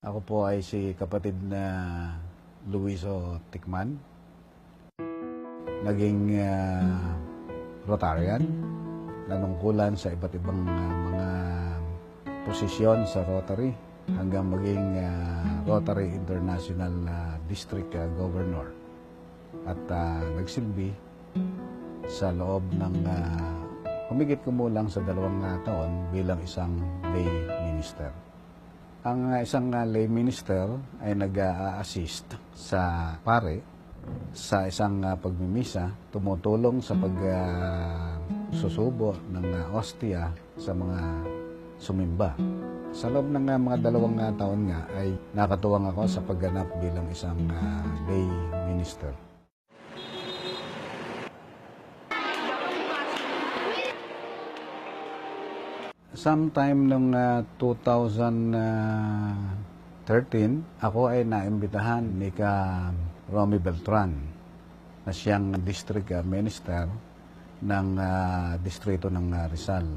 Ako po ay si kapatid na Luiso Tikman. Naging ah, Rotarian. Nanungkulan sa iba't ibang ah, mga posisyon sa Rotary hanggang maging ah, Rotary International ah, District ah, Governor. At ah, nagsilbi sa loob ng uh, humigit kumulang sa dalawang ah, taon bilang isang lay minister. Ang uh, isang uh, lay minister ay nag-assist sa pare sa isang uh, pagmimisa, tumutulong sa pag uh, susubo ng uh, ostia sa mga sumimba. Sa loob ng mga dalawang taon nga ay nakatuwang ako sa pagganap bilang isang lay minister. Sometime nung ah, 2013, ako ay naimbitahan ni ka Romy Beltran na siyang district ah, minister ng ah, distrito ng ah, Rizal.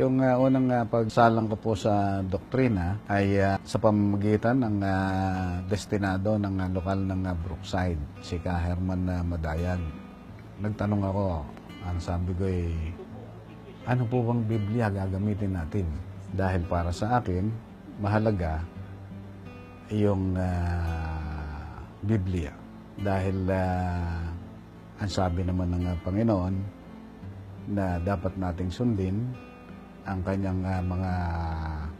Yung ah, unang ah, pagsalang ko po sa doktrina ay ah, sa pamamagitan ng ah, destinado ng ah, lokal ng ah, Brookside, si ka Herman ah, Madayan. Nagtanong ako, ang sabi ko ay, ano po bang Biblia gagamitin natin? Dahil para sa akin, mahalaga yung ah, Biblia. Dahil ah, ang sabi naman ng ah, Panginoon na dapat nating sundin ang kanyang ah, mga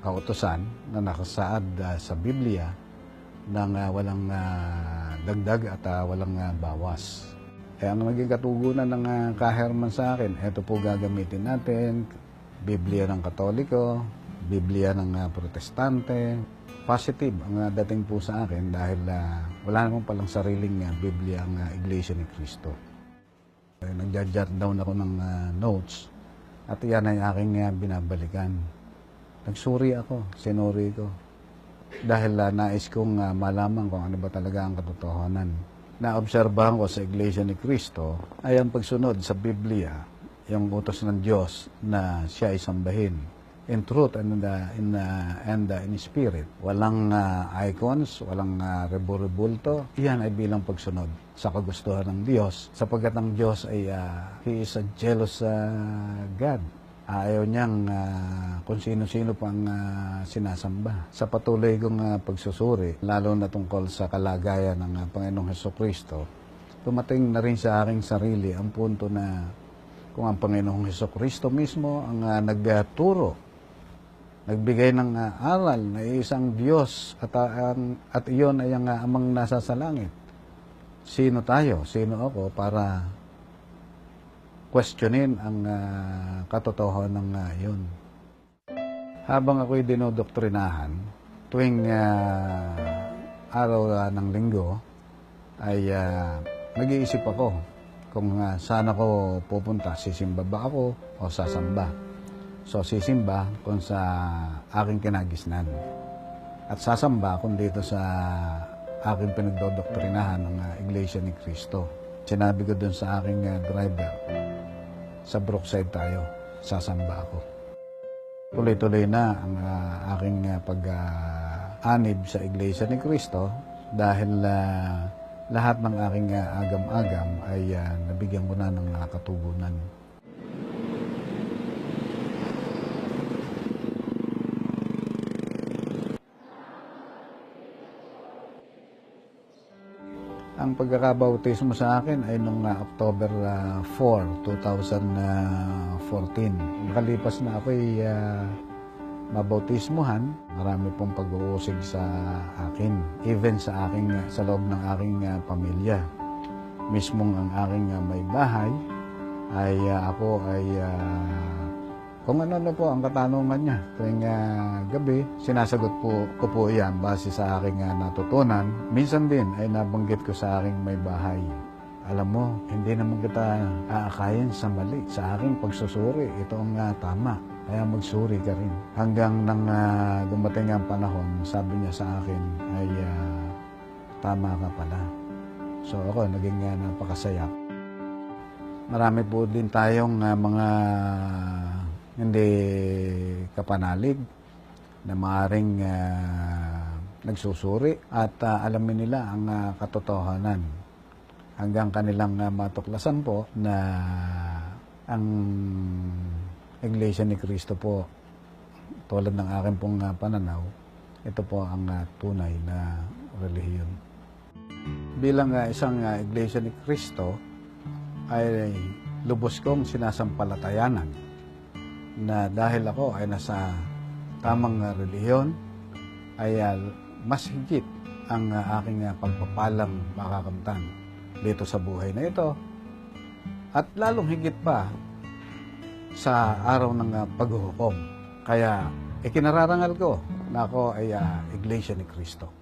kautosan na nakasaad ah, sa Biblia nang ah, walang ah, dagdag at ah, walang ah, bawas. Eh, ang naging katugunan ng uh, kaherman sa akin, eto po gagamitin natin, Biblia ng Katoliko, Biblia ng uh, Protestante. Positive ang uh, dating po sa akin dahil uh, wala naman palang sariling uh, Biblia ang uh, Iglesia ni Cristo. Eh, Nagja-jot down ako ng uh, notes at yan ay aking uh, binabalikan. Nagsuri ako, sinuri ko. Dahil uh, nais kong uh, malaman kung ano ba talaga ang katotohanan naobserbahan ko sa Iglesia ni Cristo ay ang pagsunod sa Biblia, yung utos ng Diyos na siya ay sambahin. In truth and the, in, uh, and uh, in spirit. Walang uh, icons, walang uh, rebo-rebulto. Iyan ay bilang pagsunod sa kagustuhan ng Diyos sapagkat ang Diyos ay uh, He is a jealous uh, God ayaw niyang ah, kung sino-sino pang ah, sinasamba. Sa patuloy kong ah, pagsusuri, lalo na tungkol sa kalagayan ng ah, Panginoong Heso Kristo, tumating na rin sa aking sarili ang punto na kung ang Panginoong Heso Kristo mismo ang ah, nagturo, nagbigay ng ah, aral na isang Diyos at, ah, ang, at iyon ay ang ah, amang nasa sa langit. Sino tayo? Sino ako para questionin ang uh, katotohanan ng uh, yun. Habang ako'y dinodoktrinahan, tuwing uh, araw uh, ng linggo, ay uh, nag-iisip ako kung uh, saan ako pupunta. Sisimba ba ako o sasamba? So, sisimba kung sa aking kinagisnan. At sasamba kung dito sa aking pinagdodoktrinahan ng uh, Iglesia ni Cristo. Sinabi ko dun sa aking uh, driver, sa Brookside tayo, sasamba ako. Tuloy-tuloy na ang uh, aking uh, pag-anib sa Iglesia ni Cristo dahil uh, lahat ng aking uh, agam-agam ay uh, nabigyan ko na ng uh, katugunan. Ang pagkakabautismo sa akin ay noong uh, October uh, 4, 2014. Nakalipas na ako'y uh, mabautismuhan, marami pong pag-uusig sa akin. Even sa aking sa loob ng aking uh, pamilya. Mismong ang aking uh, may bahay ay uh, ako ay uh, kung ano na po ang katanungan niya tuwing uh, gabi, sinasagot po ko po iyan base sa aking uh, natutunan. Minsan din ay nabanggit ko sa aking may bahay. Alam mo, hindi naman kita aakayin sa mali. Sa aking pagsusuri, ito ang uh, tama. Kaya magsuri ka rin. Hanggang nang uh, dumating ang panahon, sabi niya sa akin ay uh, tama ka pala. So ako, naging uh, napakasaya. Marami po din tayong uh, mga hindi kapanalig na maaring uh, nagsusuri at ah, alamin nila ang ah, katotohanan hanggang kanilang ah, matuklasan po na ang Iglesia ni Cristo po tulad ng aking pong ah, pananaw ito po ang ah, tunay na relihiyon. Bilang ah, isang ah, Iglesia ni Cristo ay lubos kong sinasampalatayanan na dahil ako ay nasa tamang ah, relihiyon ay ah, mas higit ang ah, aking ah, pagpapalang makakamtan dito sa buhay na ito at lalong higit pa sa araw ng ah, paghuhukom. Kaya ikinararangal ko na ako ay ah, Iglesia ni Cristo.